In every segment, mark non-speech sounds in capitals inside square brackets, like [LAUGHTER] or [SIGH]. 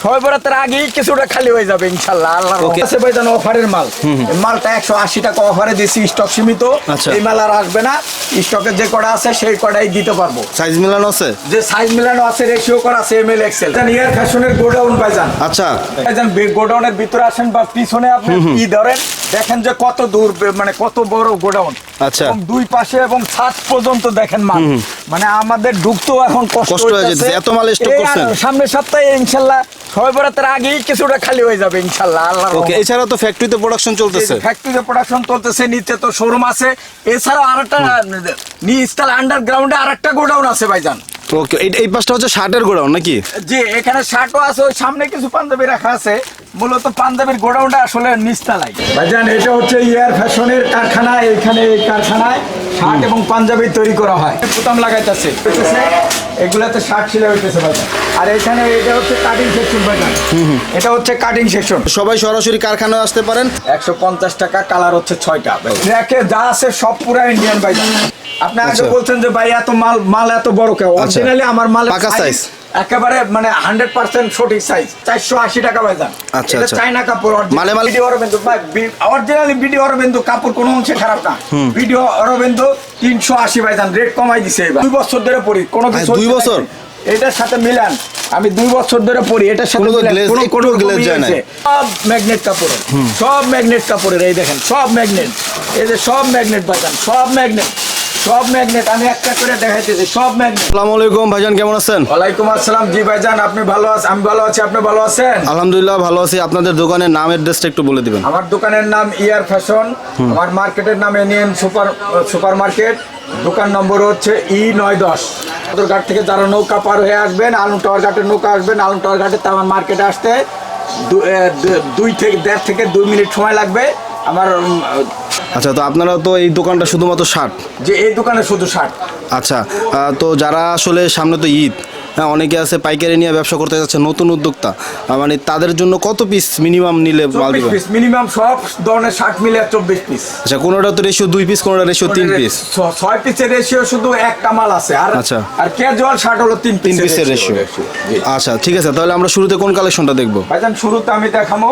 ছয় বরাতের আগেই কিছুটা খালি হয়ে যাবে ইনশাল্লাহ আল্লাহ আছে ভাই জানো অফারের মাল। মালটা একশো আশি টাকা অফারে দিছি স্টক সীমিত। আচ্ছা। এই মাল আর আসবে না। স্টকে যে কটা আছে সেই কটাই দিতে পারব। সাইজ মিলানো আছে? যে সাইজ মিলানো আছে রেশিও করা আছে এম এল এক্সেল ইয়ার ফ্যাশনের গোডাউন ভাইজান আচ্ছা। গোডাউনের ভিতরে আসেন বা পিছনে আপনি কি ধরেন দেখেন যে কত দূর মানে কত বড় গোডাউন আচ্ছা। এবং দুই পাশে এবং ছাদ পর্যন্ত দেখেন মাল। মানে আমাদের ঢুকতেও এখন কষ্ট হয়ে। যেতেছে, এত মাল stock করছেন? সামনের সপ্তাহে ইনশাল্লাহ ছয় বরাতের আগেই কিছুটা খালি হয়ে যাবে ইনশাল্লাহ আল্লাহ ওকে এছাড়া তো ফ্যাক্টরিতে প্রোডাকশন চলতেছে। ফ্যাক্টরিতে প্রোডাকশন চলতেছে নিচে তো শোরুম আছে। এছাড়াও আরেকটা নিচতলা আন্ডারগ্রাউন্ডে আরেকটা গোডাউন আছে ভাইজান। ওকে এই পাশটা হচ্ছে শার্টের গোডাউন নাকি? এখানে শার্টও আছে ওই সামনে কিছু পাঞ্জাবি রাখা আছে। মূলত পাঞ্জাবির গোডাউনটা আসলে ভাইজান এটা হচ্ছে ইয়ার ফ্যাশনের কারখানা এখানে এই কারখানায় শার্ট এবং পাঞ্জাবি তৈরি করা হয়। লাগাইতেছে। এগুলাতে শার্ট সিলাই হইতেছে ভাইজান। আর এখানে এটা হচ্ছে কাটিং সেকশন ভাইজান। এটা হচ্ছে কাটিং সেকশন সবাই সরাসরি কারখানায় আসতে পারেন। একশো পঞ্চাশ টাকা কালার হচ্ছে ছয়টা র্যাকে যা আছে সব পুরা ইন্ডিয়ান ভাই আপনি আগে আচ্ছা। বলছেন যে ভাই এত মাল মাল এত বড় কেউ অরিজিনালি আমার মাল পাকা size? একেবারে মানে হান্ড্রেড পার্সেন্ট সঠিক সাইজ চারশো আশি টাকা ভাই আচ্ছা, এটা আচ্ছা। চাইনা কাপড় মালে- ভিডিও অরবিন্দু। ভাই অরিজিনালি ভিডিও অরবিন্দু কাপড় কোনো অংশে খারাপ না। ভিডিও অরবিন্দু তিনশো আশি ভাই রেট কমাই দিছে এবার। দুই বছর ধরে পড়ি কোনো কিছু দুই বছর? এটার সাথে মিলান। আমি দুই বছর ধরে পড়ি এটার সাথে কোনো একটু যায় না। সব ম্যাগনেট কাপড়ের সব ম্যাগনেট কাপড়ের এই দেখেন সব ম্যাগনেট এই যে সব ম্যাগনেট বাজান সব ম্যাগনেট সব ম্যাগনেট আমি একটা করে দেখাইতেছি সব ম্যাগনেট আসসালামু আলাইকুম ভাইজান কেমন আছেন? ওয়ালাইকুম আসসালাম জি ভাইজান আপনি ভালো আছেন আমি ভালো আছি আপনি ভালো আছেন? আলহামদুলিল্লাহ ভালো আছি। আপনাদের দোকানের নাম অ্যাড্রেসটা একটু বলে দিবেন। আমার দোকানের নাম ইয়ার ফ্যাশন আমার মার্কেটের নাম এনিএম সুপার সুপার মার্কেট। দোকান নম্বর হচ্ছে ই নয় দশ। ঘাট থেকে যারা নৌকা পার হয়ে আসবেন আলম টাওয়ার ঘাটের নৌকা আসবেন আলম টাওয়ার ঘাটে আমার মার্কেটে আসতে দুই থেকে দেড় থেকে দুই মিনিট সময় লাগবে। আমার আচ্ছা তো আপনারা তো এই দোকানটা শুধুমাত্র শার্ট যে এই দোকানে শুধু শার্ট আচ্ছা তো যারা আসলে সামনে তো ঈদ হ্যাঁ অনেকে আছে পাইকারি নিয়ে ব্যবসা করতে যাচ্ছে নতুন উদ্যোক্তা মানে তাদের জন্য কত পিস মিনিমাম নিলে মাল দিবেন? পিস মিনিমাম সব ধরনের শার্ট মিলে চব্বিশ পিস আচ্ছা কোনোটা তো রেশিও দুই পিস কোনোটা রেশিও তিন পিস ছ- ছয় পিসের রেশিও শুধু একটা মাল আছে আর আচ্ছা। আর ক্যাজুয়াল শার্ট হলো তিন তিন পিসের রেশিও আচ্ছা ঠিক আছে তাহলে আমরা শুরুতে কোন কালেকশনটা দেখব? ভাইজান শুরুতে আমি দেখাবো।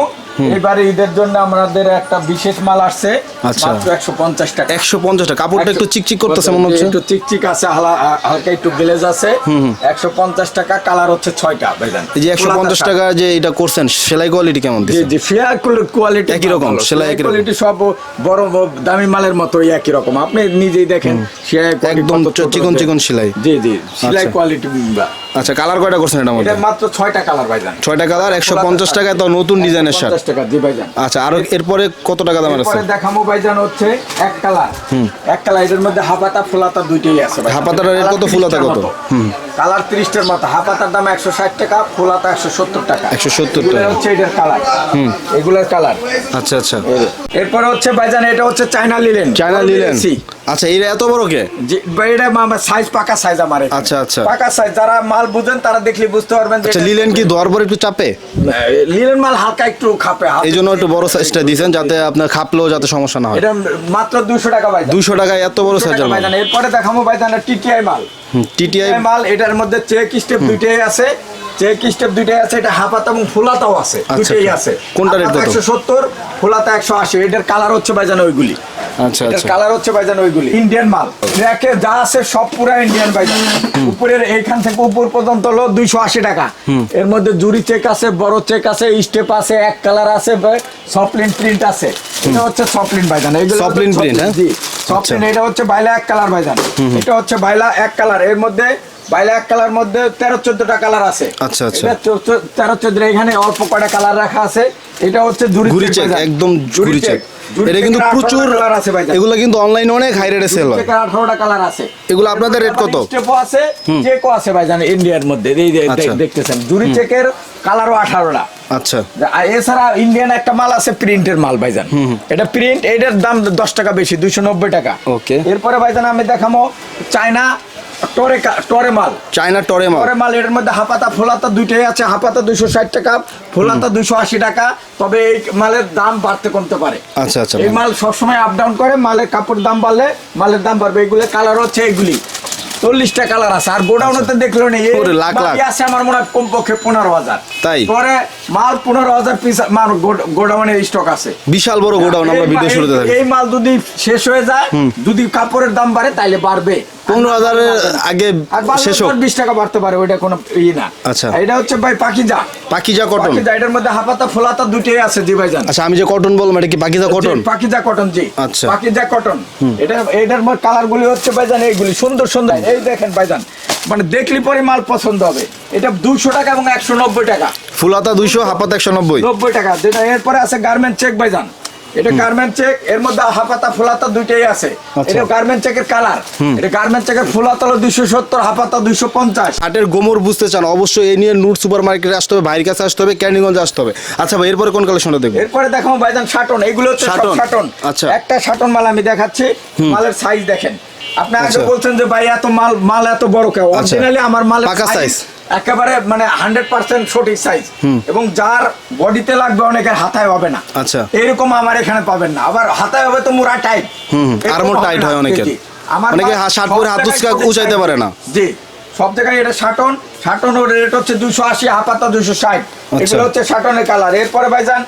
এবারে ঈদের জন্য আমাদের একটা বিশেষ মাল আসছে আচ্ছা। মাত্র একশো পঞ্চাশ টাকা। একশো কাপড়টা একটু চিকচিক করতেছে মনে হচ্ছে। একটু চিকচিক আছে হালকা একটু গ্লেজ আছে। একশো পঞ্চাশ টাকা কালার হচ্ছে ছয়টা ভাইজান। এই যে একশো পঞ্চাশ টাকা যে এটা করছেন সেলাই কোয়ালিটি কেমন জি জি ফেয়ার কোয়ালিটি একই রকম, সেলাই একই কোয়ালিটি সব বড় দামি মালের মতোই একই রকম। আপনি নিজেই দেখেন সেলাই একদম চিকন চিকন সেলাই। জি জি সেলাই আচ্ছা। কোয়ালিটি আচ্ছা কালার কয়টা করছেন এটা মধ্যে? মাত্র ছয়টা কালার ভাইজান। ছয়টা কালার একশো পঞ্চাশ টাকায় তো নতুন ডিজাইনের শার্ট পঞ্চাশ টাকা দি ভাইজান। আচ্ছা আরও এরপরে কত টাকা দামের আছে? এরপরে দেখামো ভাইজান হচ্ছে এক কালার এক কালারের মধ্যে হাফাতা ফুলাতা দুইটাই আছে ভাই হাফাতার রেট কত, ফুলাতা 30 কত? মতো। কালার তিরিশটার মতো হাফাতার দাম একশো ষাট টাকা ফুলাতা একশো সত্তর টাকা। 170 এগুলো টাকা। হচ্ছে এটার কালার। এগুলোর কালার। আচ্ছা আচ্ছা। এরপরে হচ্ছে ভাইজান এটা হচ্ছে চায়না লিলেন। China linen. আচ্ছা এটা এত বড় কে? এটা আমার সাইজ পাকা সাইজ আমার আচ্ছা, আচ্ছা। পাকা সাইজ যারা মাল বুঝেন তারা দেখলে বুঝতে পারবেন আচ্ছা লিলেন কি দর পর একটু চাপে? লিলেন মাল হালকা একটু খাপে এই জন্য একটু বড় সাইজটা দিয়েছেন যাতে আপনার খাপলেও যাতে সমস্যা না হয়। এটা মাত্র দুশো টাকা ভাইজান। দুশো টাকায় এত বড় 200 সাইজের এরপরে দেখাবো ভাইজান টিটিআই মাল। টিটিআই মাল এটার মধ্যে চেক স্টেপ দুইটাই আছে। চেক স্টেপ দুইটাই আছে এটা হাফাতা এবং ফুলাতাও আছে আচ্ছা, দুইটাই আচ্ছা। আছে। কোনটা কত? সত্তর ফুলাতা একশো আশি। এটার কালার হচ্ছে ভাইজান ওইগুলি। আচ্ছা আচ্ছা। কালার হচ্ছে ভাইজান ওইগুলি। ইন্ডিয়ান মাল। র্যাকে যা আছে সব পুরা ইন্ডিয়ান ভাইজান উপরের এইখান থেকে উপর পর্যন্ত হলো দুইশো আশি টাকা। এর মধ্যে জুরি চেক আছে বড় চেক আছে স্টেপ আছে এক কালার আছে সফটলিন প্রিন্ট আছে। এটা হচ্ছে সফটলিন ভাইজান এগুলো Softline print, হ্যাঁ? সফটলিন আচ্ছা। এটা হচ্ছে বাইলা এক কালার ভাইজান এটা হচ্ছে বাইলা এক কালারের মধ্যে বাইলা এক কালার মধ্যে তেরো চোদ্দটা কালার আছে। আচ্ছা, আচ্ছা। তেরো চোদ্দ এখানে অল্প কয়টা কালার রাখা আছে। এটা হচ্ছে চেক একদম চেক এটা কিন্তু প্রচুর কালার আছে ভাইজান। এগুলো কিন্তু অনলাইনে অনেক হাই রেটে সেল হয়। চেকের আঠারোটা কালার আছে। এগুলো আপনাদের রেট কত? স্টেপও আছে চেকও আছে ভাইজান ইন্ডিয়ার মধ্যে। এই যে আচ্ছা। দেখতেছেন জুরি চেকের কালারও আঠারোটা। আচ্ছা। এছাড়া ইন্ডিয়ান একটা মাল আছে প্রিন্টের মাল ভাইজান। এটা প্রিন্ট এটার দাম দশ টাকা বেশি দুইশো নব্বই টাকা। Okay. এরপরে ভাইজান আমি দেখামো চায়না টরে টরে মাল। চায়না টরে মাল। টরে মাল এর মধ্যে হাপাতা ফোলাতা দুইটাই আছে হাপাতা দুইশো ষাট টাকা ফোলাতা দুইশো আশি টাকা তবে এই মালের দাম বাড়তে কমতে পারে। আচ্ছা আচ্ছা এই মাল সবসময় আপ ডাউন করে মালের কাপড় দাম বাড়লে মালের দাম বাড়বে। এগুলো কালার হচ্ছে এগুলি চল্লিশটা কালার আছে আর গোডাউনতে দেখল নি এই ওরে, লাখ লাখ। আছে আমার মনে হয় কমপক্ষে পনেরো হাজার। তাই? পরে মাল পনেরো হাজার পিস মাল গোডাউনে স্টক আছে। বিশাল বড় গোডাউন আমরা এই ভিডিও শুরুতে এই- এই মাল যদি শেষ হয়ে যায় যদি কাপড়ের দাম বাড়ে তাইলে বাড়বে। পনেরো হাজারের আগে শেষ হোক। বিশ টাকা বাড়তে পারে ওইটা কোনো ই না। আচ্ছা। এটা হচ্ছে ভাই পাকিজা। পাকিজা কটন এটার মধ্যে হাফাতা ফোলাতা দুটোই আছে জি ভাইজান। আচ্ছা আমি যে কটন বললাম এটা কি পাকিজা কটন পাকিজা কটন জি। আচ্ছা। পাকিজা কটন এটা এটার মধ্যে কালার গুলি হচ্ছে ভাইজান এইগুলি সুন্দর সুন্দর। এই দেখেন ভাইজান মানে দেখলি পরে মাল পছন্দ হবে। এটা দুশো টাকা এবং একশো নব্বই টাকা। ফুলাতা দুইশো হাপাতা একশো নব্বই। নব্বই টাকা। যেটা এরপরে আছে গার্মেন্ট চেক ভাইজান। এটা গার্মেন্ট চেক এর মধ্যে হাফাতা ফুলাতা দুইটাই আছে। আচ্ছা। এটা গার্মেন্ট চেকের কালার এটা গার্মেন্ট চেকের ফুলাতা হলো দুইশো সত্তর হাফাতা দুইশো পঞ্চাশ। হাটের গোমর বুঝতে চান অবশ্যই এই নিয়ে নূর সুপার মার্কেটে আসতে হবে ভাইয়ের কাছে আসতে হবে ক্যান্ডিগঞ্জে আসতে হবে। আচ্ছা ভাই এরপরে কোন কালেকশনটা দেখব? এরপরে দেখো ভাইজান শাটন এগুলো হচ্ছে। শাটন আচ্ছা। একটা শাটন মাল আমি দেখাচ্ছি মালের সাইজ দেখেন। আপনি আগে আচ্ছা। বলছেন যে ভাই এত মাল মাল এত বড় কেউ আচ্ছা। অরিজিনালি আমার মাল পাকা সাইজ একেবারে মানে হান্ড্রেড পার্সেন্ট সঠিক সাইজ এবং যার বডিতে লাগবে অনেকের হাতায় হবে না। আচ্ছা। এরকম আমার এখানে পাবেন না। আবার হাতায় হবে তো মুরা টাইট হুম, হুম, টাইট হয় অনেকের। অনেকে শার্ট পরে হাত উঁচাইতে পারে না। জি। সব জায়গায় এটা শার্টন ওর রেট হচ্ছে দুশো আশি হাফাতা দুশো ষাট। আচ্ছা। এগুলো হচ্ছে শাটনের কালার এরপরে ভাইজান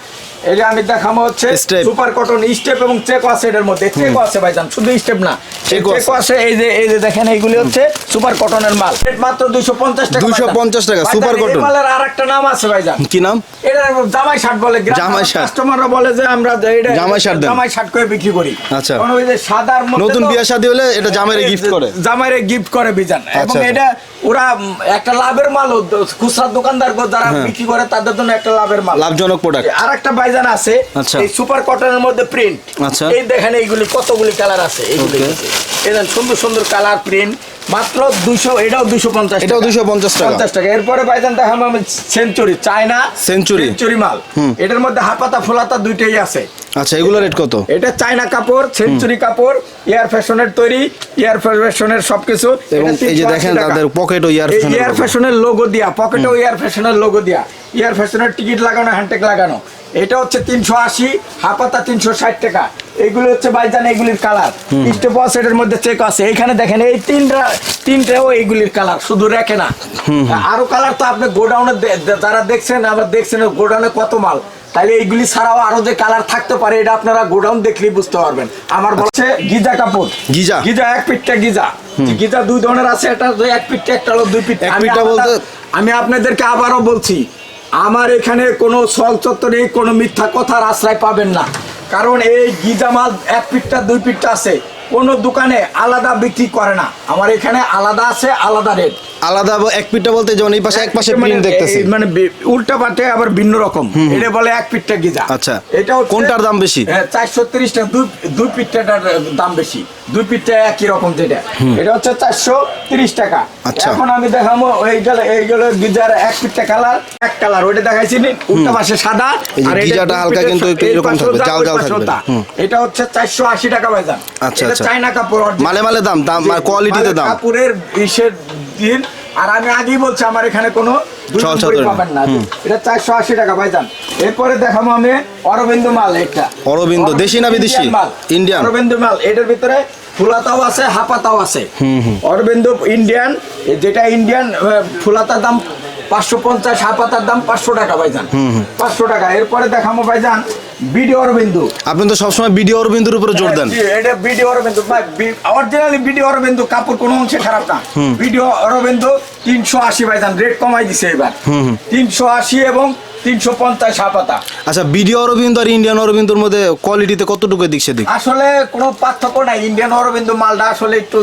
এটা আমি দেখাবো হচ্ছে সুপার কটন স্টেপ এবং চেকও আছে এটার মধ্যে চেকও আছে ভাইজান শুধু স্টেপ না। চেকও আছে। এই যে এই যে দেখেন এইগুলি হচ্ছে সুপার কটনের মাল। মাত্র দুইশো পঞ্চাশ টাকা 250 টাকা, সুপার এই কটন। মালের আর একটা নাম আছে ভাইজান। কি নাম? এটা জামাই শার্ট বলে। জামাই শার্ট। কাস্টমাররা বলে যে আমরা এটা জামাই শার্ট। জামাই শার্ট করে বিক্রি করি। আচ্ছা। কারণ ওই যে সাদার মধ্যে নতুন বিয়ে শাদী হলে এটা জামাইরে গিফট করে। জামাইরে গিফট করে বিজান। এবং আচ্ছা। এটা ওরা একটা লাভের মাল খুচরা দোকানদার যারা হ্যাঁ। বিক্রি করে তাদের জন্য একটা লাভের মাল লাভজনক প্রোডাক্ট আর একটা বাইজান আছে আচ্ছা। এই সুপার কটনের মধ্যে প্রিন্ট আচ্ছা। এই দেখেন এইগুলি কতগুলি কালার আছে এইগুলি. এই দেখেন সুন্দর সুন্দর কালার প্রিন্ট মাত্র দুশো এটাও দুশো পঞ্চাশ এটাও 250 টাকা। পঞ্চাশ টাকা। এরপরে বাইজান দেখাবো আমি সেঞ্চুরি চায়না Century। সেঞ্চুরি মাল। এটার মধ্যে হাপাতা ফুলাতা দুইটাই আছে। আচ্ছা এগুলো রেট কত? এটা চায়না কাপড় সেঞ্চুরি কাপড় এয়ার ফ্যাশনের তৈরি এয়ার ফ্যাশনের সবকিছু। এবং এই যে দেখেন। তাদের পকেটও এয়ার এই ফ্যাশনের এয়ার। ফ্যাশনের লোগো দিয়া পকেটেও এয়ার ফ্যাশনের লোগো দিয়া। এয়ার ফ্যাশনের টিকিট লাগানো হ্যান্ডটেক লাগানো। এটা হচ্ছে তিনশো আশি হাপাতা তিনশো ষাট টাকা। এইগুলো হচ্ছে বাইজান এইগুলির কালার। স্টেপ সেটের মধ্যে চেক আছে। এইখানে দেখেন এই তিনটা তিনটাও এইগুলির কালার শুধু রেখে না। আরও কালার তো আপনি গোডাউনে যারা দেখছেন আবার দেখছেন গোডাউনে কত মাল। তাহলে এইগুলি ছাড়াও আরও যে কালার থাকতে পারে এটা আপনারা গোডাউন দেখলেই বুঝতে পারবেন। আমার বলছে গিজা কাপড়। গিজা? গিজা এক পিঠটা গিজা। গিজা দুই ধরনের আছে এটা এক পিঠটা একটা হলো দুই পিঠটা আমি বলতে- আমি আপনাদেরকে আবারও বলছি আমার এখানে কোনো সল চত্বরে কোনো মিথ্যা কথার আশ্রয় পাবেন না। কারণ এই গিজা মাল এক পিঠটা, দুই পিঠটা আছে। কোনো দোকানে আলাদা বিক্রি করে না। আমার এখানে আলাদা আছে, আলাদা রেট। আলাদা এক পিঠটা বলতে যেমন এই পাশে এক পাশে প্রিন্ট দেখতেছি। মানে উল্টা পাটে আবার ভিন্ন রকম। এটা বলে এক পিঠটা গিজা। আচ্ছা। এটা কোনটার দাম বেশি? হ্যাঁ, চারশো তিরিশ দুই দুই পিঠটাটার দাম বেশি। দুই পিঠটা একই রকম যেটা। এটা হচ্ছে চারশো তিরিশ টাকা। আচ্ছা। এখন আমি দেখাবো এইগুলো এইগুলো গিজার এক পিঠটা কালার এক কালার। ওইটা দেখাইছি উল্টা পাশে সাদা। আর গিজাটা হালকা কিন্তু একটু এরকম থাকবে, জাল জাল থাকবে। এটা হচ্ছে চারশো আশি টাকা বাজান আচ্ছা, আচ্ছা। চাইনা কাপড়। মালে মালে দাম দাম কোয়ালিটিতে মানে দাম। কাপড়ের ইসের দিন। আর আমি আগেই বলছি আমার এখানে কোনো। পাবেন না। এটা চারশো আশি টাকা ভাইজান। এরপরে দেখাবো আমি অরবিন্দ মাল এটা। অরবিন্দ, দেশি না বিদেশি? ইন্ডিয়ান। অরবিন্দ মাল এটার ভিতরে ফুলাতাও আছে হাপাতাও আছে। অরবিন্দ ইন্ডিয়ান যেটা ইন্ডিয়ান ফুলাতার দাম পাঁচশো পঞ্চাশ হাপাতার দাম পাঁচশো টাকা ভাইজান। পাঁচশো টাকা। এরপরে দেখাবো ভাইজান বিডি অরবিন্দু। আপনি তো সবসময় ভিডিও অরবিন্দুর উপরে জোর দেন। এটা video Arvind. Originally video Arvind কাপড় কোনো অংশে খারাপ না। ভিডিও অরবিন্দু তিনশো আশি ভাইজান রেট কমাই দিছে এবার। তিনশো আশি এবং তিনশো পঞ্চাশ হাপাতা আচ্ছা ভিডিও অরবিন্দ আর ইন্ডিয়ান অরবিন্দুর মধ্যে কোয়ালিটিতে কতটুকু দিক সেদিক? আসলে কোনো পার্থক্য নাই। ইন্ডিয়ান অরবিন্দু মালটা আসলে একটু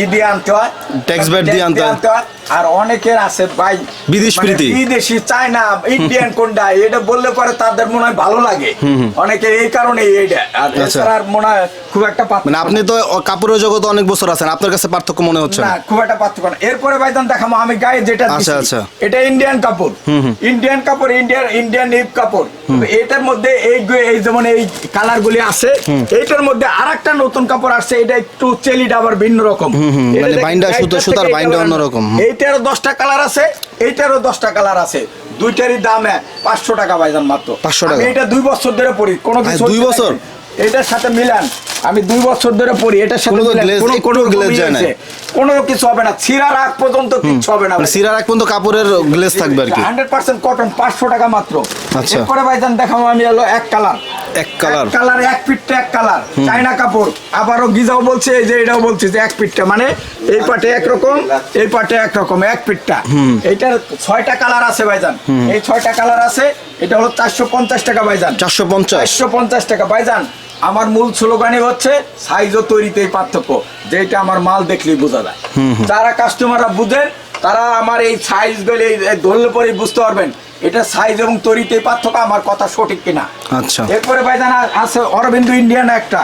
ই দিয়ে আনতে হয়। Tax VAT দিয়ে আনতে হয়। আর অনেকের আছে ভাই বিদেশ মানে প্রীতি। বিদেশি চায়না ইন্ডিয়ান কোনটা এটা বললে পরে তাদের মনে হয় ভালো লাগে। অনেকে এই কারণে এইটা। আর আচ্ছা। এছাড়া মনে হয় খুব একটা পার্থক্য মানে আপনি তো কাপড়ের জগতে অনেক বছর আছেন আপনার কাছে পার্থক্য মনে হচ্ছে না? খুব একটা পার্থক্য না এরপরে ভাই ভাইজান দেখাবো আমি গায়ে যেটা আচ্ছা, আচ্ছা। এটা ইন্ডিয়ান কাপড়। ইন্ডিয়ান কাপড় ইন্ডিয়ান ইন্ডিয়ান ইপ কাপড়। এটার মধ্যে এই এই যেমন এই কালার গুলি আছে এইটার মধ্যে আরেকটা নতুন কাপড় আসছে এটা একটু চেলিটা আবার ভিন্ন রকম। মানে বাইন্ডা সুতো- সুতার বাইন্ডা অন্যরকম, হুম। এইটারও দশটা কালার আছে এইটারও দশটা কালার আছে দুইটারই দাম পাঁচশো টাকা পাইজান মাত্র 500 টাকা? এটা দুই বছর ধরে পড়ি কোনো দুই বছর? এটার সাথে মিলান আমি দুই বছর ধরে পরি এটার সাথে কোনো রকম যায় না। কিছু হবে না। ছিঁড়ার আগ পর্যন্ত কিচ্ছু হবে না মানে সিরার এক পর্যন্ত কাপড়ের গ্লেজ থাকবে আর কি। হান্ড্রেড পার্সেন্ট কটন পাঁচশো টাকা মাত্র। আচ্ছা। এরপরে ভাইজান দেখাবো আমি হলো এক কালার এক কালার কালার এক ফিটটা এক কালার চাইনা কাপড়। আবারও গিজাও বলছে এই যে এটাও বলছে যে এক ফিটটা। মানে এই পাটে একরকম এই পাটে একরকম এক ফিটটা। এইটার ছয়টা কালার আছে ভাইজান। এই ছয়টা কালার আছে এটা হলো চারশো পঞ্চাশ টাকা ভাইজান। চারশো পঞ্চাশ। চারশো পঞ্চাশ টাকা। ভাইজান আমার মূল স্লোগানই হচ্ছে সাইজ ও তৈরিতেই পার্থক্য। যেটা আমার মাল দেখলেই বোঝা যায়। যারা কাস্টমাররা বুঝেন তারা আমার এই সাইজগুলো ধরলে পরে বুঝতে পারবেন এটা সাইজ এবং তৈরিতেই পার্থক্য আমার কথা সঠিক কিনা। আচ্ছা। এরপরে ভাইজান আছে অরবিন্দু ইন্ডিয়ান একটা।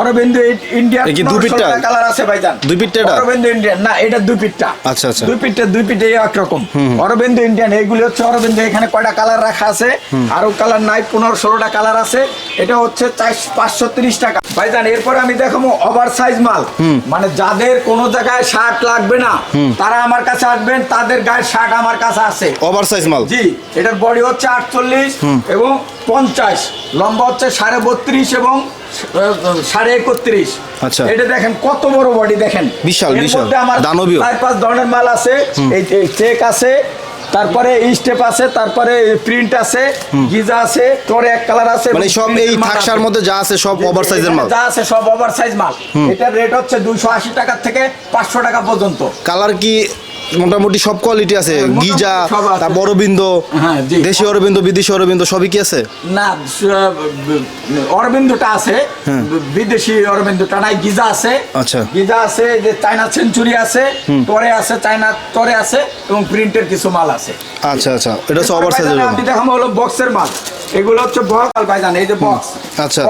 অরবিন্দু ইন্ডিয়ান কি দুই পিঠটা? কালার আছে ভাইজান। দুই পিঠটা? এটা? অরবিন্দু ইন্ডিয়ান না এটা দুই পিঠটা। আচ্ছা, আচ্ছা। দুই পিঠটা দুই পিঠে একরকম। অরবিন্দু ইন্ডিয়ান এইগুলি হচ্ছে অরবিন্দু এখানে কয়টা কালার রাখা আছে? আরও কালার নাই পনেরো ষোলোটা কালার আছে। এটা হচ্ছে পাঁচশো তিরিশ টাকা। ভাইজান এরপরে আমি দেখাবো ওভার সাইজ মাল। মানে যাদের কোনো জায়গায় শার্ট লাগবে না তারা আমার কাছে আসবেন তাদের গায়ে শার্ট আমার কাছে আছে। ওভার সাইজ মাল? জি। এটার বডি হচ্ছে আটচল্লিশ এবং পঞ্চাশ। লম্বা হচ্ছে সাড়ে বত্রিশ এবং সাড়ে একত্রিশ। আচ্ছা। এটা দেখেন কত বড় বডি দেখেন। বিশাল, বিশাল। আমার দানবীয়। চার পাঁচ ধরনের মাল আছে। এই চেক আছে তারপরে স্টেপ আছে তারপরে প্রিন্ট আছে গিজা আছে তোরে এক কালার আছে মানে সব এই থাকসার মধ্যে যা আছে সব ওভার সাইজের মাল। যা আছে সব ওভার সাইজ মাল এটার রেট হচ্ছে দুইশো আশি টাকা থেকে পাঁচশো টাকা পর্যন্ত। কালার কি মোটামুটি সব কোয়ালিটি আছে। হ্যাঁ, গিজা সব তারপর অরবিন্দ হ্যাঁ, দেশি অরবিন্দ বিদেশি অরবিন্দ সবই কি আছে? না অরবিন্দটা আছে বিদেশি অরবিন্দটা নাই গিজা আছে। আচ্ছা। গিজা আছে যে চায়না সেঞ্চুরি আছে তরে আছে চায়না তরে আছে এবং প্রিন্টের কিছু মাল আছে। আচ্ছা আচ্ছা এটা হচ্ছে ওভার সাইজের আমি দেখাবো হলো বক্সের মাল। এগুলো হচ্ছে বক্স ভাইজান এই যে বক্স আচ্ছা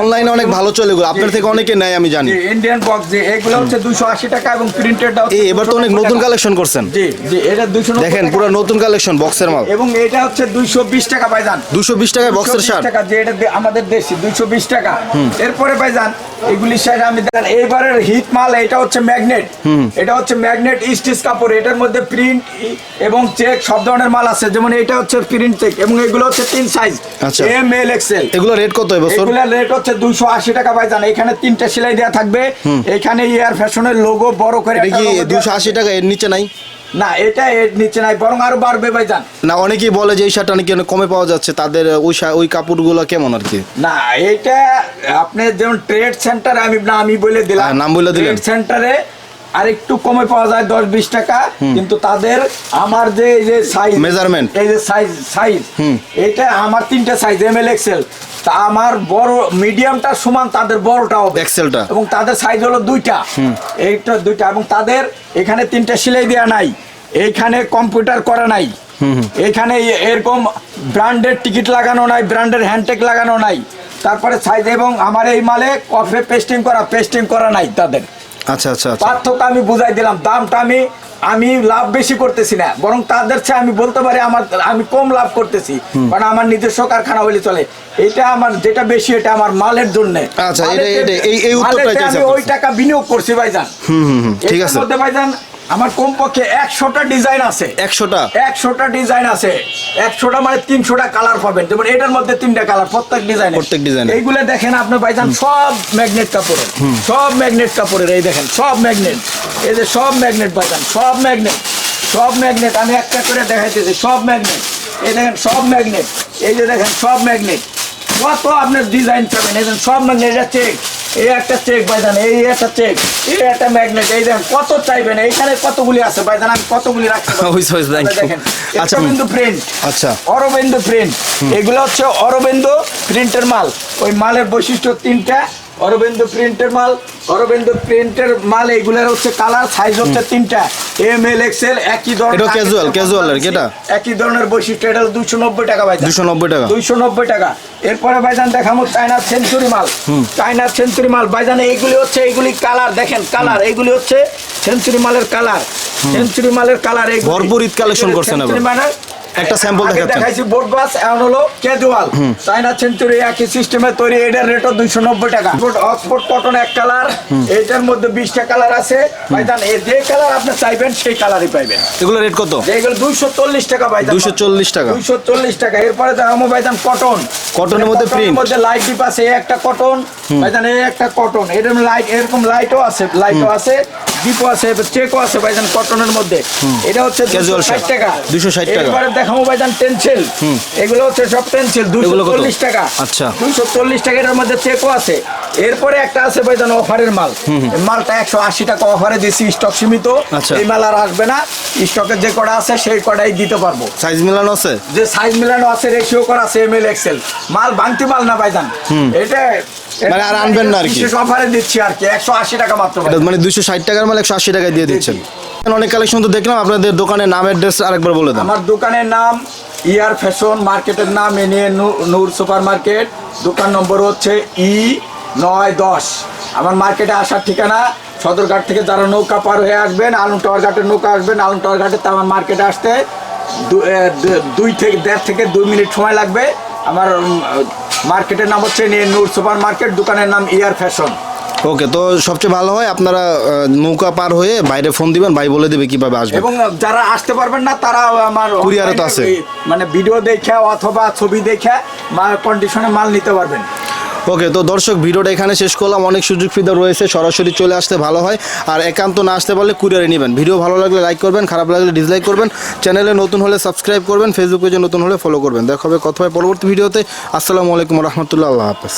অনলাইনে অনেক ভালো চলে এগুলো। আপনার থেকে অনেকে নেয় আমি জানি। ইন্ডিয়ান বক্স যে এগুলো হচ্ছে দুশো আশি টাকা এবং প্রিন্টেডটা এবার তো অনেক নতুন কালেকশন করছেন? জি জি এটা দুশো দেখেন পুরো নতুন কালেকশন বক্সের মাল। এবং এটা হচ্ছে দুইশো বিশ টাকা ভাইজান। দুশো বিশ টাকায় বক্সের 220 শার্ট। টাকা যে এটা আমাদের দেশি দুইশো বিশ টাকা। এরপরে ভাইজান এগুলির সাথে আমি দেখেন এইবারের হিট মাল এটা হচ্ছে ম্যাগনেট। এটা হচ্ছে ম্যাগনেট স্টিচ কাপড় এটার মধ্যে প্রিন্ট এবং চেক সব ধরনের মাল আছে। যেমন এটা হচ্ছে প্রিন্ট চেক এবং এগুলো হচ্ছে তিন সাইজ। আচ্ছা। এম এল এক্সেল এগুলো রেট কত এবছর এগুলা রেট হচ্ছে দুইশো আশি টাকা ভাইজান। এখানে তিনটা সেলাই দেওয়া থাকবে। এখানে এয়ার ফ্যাশনের লোগো বড় করে এটা কি logo দেয়া- দুশো আশি টাকা? এর নিচে নাই? না এটা এর নিচে নাই বরং আরও বাড়বে ভাই যান না অনেকেই বলে যে এই শার্টটা নাকি অনেক কমে পাওয়া যাচ্ছে তাদের ওই ওই কাপড়গুলো কেমন আর কি? না এটা আপনি যেমন ট্রেড সেন্টারে আমি না আমি বলে দিলাম। হ্যাঁ, নাম বলে দিলেন। ট্রেড সেন্টারে আর একটু কমে পাওয়া যায় দশ বিশ টাকা কিন্তু তাদের আমার যে এই যে সাইজ মেজারমেন্ট এই যে সাইজ সাইজ এটা আমার তিনটা সাইজ এম এল এক্সেল তা আমার বড় মিডিয়ামটা সমান তাদের বড়টা হবে। এক্সেলটা এবং তাদের সাইজ হলো দুইটা। এইটা দুইটা। এবং তাদের এখানে তিনটা সেলাই দেওয়া নাই। এইখানে কম্পিউটার করা নাই। এখানে এরকম ব্র্যান্ডের টিকিট লাগানো নাই ব্র্যান্ডের হ্যান্ডটেক লাগানো নাই। তারপরে সাইজ এবং আমার এই মালে কফে পেস্টিং করা পেস্টিং করা নাই তাদের। আচ্ছা আচ্ছা আচ্ছা। পার্থক্য আমি বুঝাই দিলাম দামটা আমি আমি লাভ বেশি করতেছি না বরং তাদের চেয়ে আমি বলতে পারি আমার আমি কম লাভ করতেছি কারণ আমার নিজস্ব কারখানা হলে চলে। এটা আমার যেটা বেশি এটা আমার মালের জন্য। আচ্ছা, এই- এই উত্তরটাই আমি ওই টাকা বিনিয়োগ করছি ভাইজান। হুম হুম ঠিক আছে। ভাইজান আমার কমপক্ষে একশোটা ডিজাইন আছে। একশোটা? একশোটা ডিজাইন আছে। একশোটা মানে তিনশোটা কালার পাবেন। যেমন এটার মধ্যে তিনটা কালার প্রত্যেক ডিজাইন প্রত্যেক ডিজাইন এইগুলো দেখেন আপনি ভাইজান সব ম্যাগনেট কাপড়ের। সব ম্যাগনেট কাপড়ের এই দেখেন সব ম্যাগনেট এই যে সব ম্যাগনেট ভাইজান সব ম্যাগনেট সব ম্যাগনেট আমি একটা করে দেখাইতেছি সব ম্যাগনেট এই দেখেন সব ম্যাগনেট এই যে দেখেন সব ম্যাগনেট কত আপনার ডিজাইন পাবেন এই সব ম্যাগনেট এটা চেক এই একটা চেক ভাইজান এই একটা চেক এই একটা ম্যাগনেট এই দেখেন কত চাইবেন? এইখানে কতগুলি আছে? ভাইজান আমি কতগুলি রাখছি? [LAUGHS] thank you. দেখেন আচ্ছা, আচ্ছা প্রিন্ট আচ্ছা। অরবিন্দ প্রিন্ট এগুলো হচ্ছে অরবিন্দ প্রিন্টের মাল। ওই মালের বৈশিষ্ট্য তিনটা অরবিন্দ প্রিন্টের মাল অরবিন্দ প্রিন্টের মাল এগুলোর হচ্ছে কালার সাইজ হচ্ছে তিনটা। এম এল এক্সেল একই ধরনের এটাও casual, casual আর কি এটা? একই ধরনের বৈশিষ্ট্য এটা দুশো নব্বই টাকা ভাই দুশো নব্বই টাকা। দুইশো নব্বই টাকা। এরপরে ভাইজান দেখাবো চায়নার সেঞ্চুরি মাল। চায়নার সেঞ্চুরি মাল। ভাইজান এইগুলি হচ্ছে এইগুলি কালার দেখেন কালার এইগুলি হচ্ছে সেঞ্চুরি মালের কালার সেঞ্চুরি মালের কালার ভরপুর ঈদ কালেকশন করছেন এবার। একটা স্যাম্পল আগে দেখাচ্ছেন। দেখাইছি বোট বাস এখন হলো ক্যাজুয়াল চাইনা সেঞ্চুরি একই সিস্টেমে তৈরি এটার দুইশো নব্বই টাকা। অক্সফোর্ড কটন এক কালার এটার মধ্যে বিশটা কালার আছে। ভাইজান এই যে কালার আপনি চাইবেন সেই কালারই পাইবেন। এগুলো রেট কত? দুইশো চল্লিশ টাকা ভাইজান। 240 টাকা। দুইশো চল্লিশ টাকা। এরপরে দেখাবো ভাইজান কটন কটনের মধ্যে প্রিন্ট মধ্যে লাইট ডিপ আছে এই একটা কটন ভাইজান এই একটা কটন এরকম লাইট এরকম লাইটও আছে লাইটও আছে। ডিপও আছে চেকও আছে ভাইজান কটনের মধ্যে। এটা হচ্ছে Casual দুশো ষাট টাকা। 260 টাকা। এরপরে দেখাবো ভাইজান টেনসিল এগুলো হচ্ছে সব টেনসিল দুশো চল্লিশ টাকা। আচ্ছা। দুশো চল্লিশ টাকা এটার মধ্যে চেকও আছে। এরপরে একটা আছে ভাইজান অফারের মাল। মালটা একশো আশি টাকা অফারে দিচ্ছি স্টক সীমিত। আচ্ছা। এই মাল আর আসবে না। স্টকে যে কটা আছে সেই কটাই দিতে পারব। সাইজ মিলানো আছে? যে সাইজ মিলানো আছে রেশিও করা আছে এম এল এক্সেল মাল ভাঙতি মাল না ভাইজান। এটা মানে আর আনবেন না আর কি। অফারে দিচ্ছি আর কি একশো আশি টাকা মাত্র মানে দুইশো ষাট টাকার মাল একশো আশি টাকায় দিয়ে দিচ্ছেন। অনেক কালেকশন তো দেখলাম আপনাদের দোকানের নাম অ্যাড্রেস আরেকবার বলে দেন। আমার দোকানের নাম ইয়ার ফ্যাশন মার্কেটের নাম এনে নূর সুপার মার্কেট দোকান নম্বর হচ্ছে ই নয় দশ। আমার মার্কেটে আসার ঠিকানা সদরঘাট থেকে যারা নৌকা পার হয়ে আসবেন আলম টাওয়ার ঘাটের নৌকা আসবেন আলম টাওয়ার ঘাটে তো আমার মার্কেটে আসতে দুই থেকে দেড় থেকে দুই মিনিট সময় লাগবে। আমার মার্কেটের নাম হচ্ছে নিয়ে নূর সুপার মার্কেট দোকানের নাম ইয়ার ফ্যাশন। ওকে তো সবচেয়ে ভালো হয় আপনারা নৌকা পার হয়ে বাইরে ফোন দিবেন ভাই বলে দেবে কীভাবে আসবে এবং যারা আসতে পারবেন না তারা আমার কুরিয়ারে তো আছে। মানে ভিডিও দেখে অথবা ছবি দেখে কন্ডিশনে মাল নিতে পারবেন। ওকে, তো দর্শক, ভিডিওটা এখানে শেষ করলাম। অনেক সুযোগ সুবিধা রয়েছে, সরাসরি চলে আসতে ভালো হয়। আর একান্ত না আসতে পারলে কুরিয়ারে নেবেন। ভিডিও ভালো লাগলে লাইক করবেন, খারাপ লাগলে ডিসলাইক করবেন। চ্যানেলে নতুন হলে সাবস্ক্রাইব করবেন ফেসবুক পেজে নতুন হলে ফলো করবেন। দেখা হবে, কথা হয় পরবর্তী ভিডিওতে। আসসালামু আলাইকুম রহমতুল্লাহ, আল্লাহ হাফেজ।